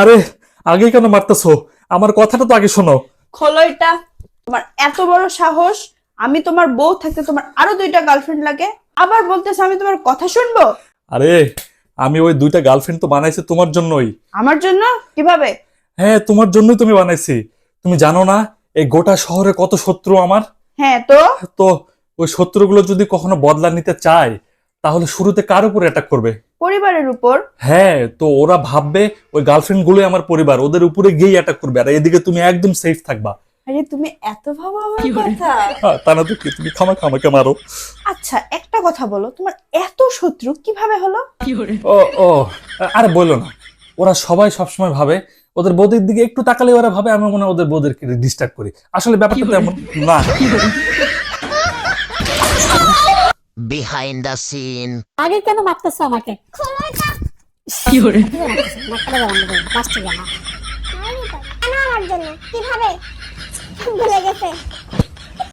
আরে আগে কেন মারতেছো? আমার কথাটা তো আগে শোনো। খোলো এটা তোমার এত বড় সাহস আমি তোমার বউ থাকতে তোমার আরও দুইটা গার্লফ্রেন্ড লাগে। আবার বলতেছে আমি তোমার কথা শুনব? আরে আমি ওই দুইটা গার্লফ্রেন্ড তো বানাইছি তোমার জন্যই। আমার জন্য? কীভাবে? হ্যাঁ তোমার জন্যই তুমি বানাইছি। তুমি জানো না এই গোটা শহরে কত শত্রু আমার? হ্যাঁ তো? তো ওই শত্রুগুলো যদি কখনো বদলা নিতে চায় তাহলে শুরুতে কার উপর অ্যাটাক করবে? পরিবারের উপর। হ্যাঁ তো ওরা ভাববে ওই গার্লফ্রেন্ড গুলোই আমার পরিবার ওদের উপরে গিয়ে অ্যাটাক করবে। আর এদিকে তুমি একদম সেফ থাকবা। আরে তুমি এত ভাবো আমার কথা। হ্যাঁ, তা না তো কি তুমি খামা খামাকে মারো। আচ্ছা একটা কথা বলো তোমার এত শত্রু কীভাবে হলো? ও ও আরে বলল না। ওরা সবাই সবসময় ভাবে ওদের বৌদির দিকে একটু তাকালে ওরা ভাবে আমি মনে হয় ওদের বৌদেরকে ডিস্টার্ব করি। আসলে ব্যাপারটা তেমন না। Behind দ্য সিন আগে কেন মারতেছো আমাকে? জানা আমার জন্য? কীভাবে? ভুলে গেছে।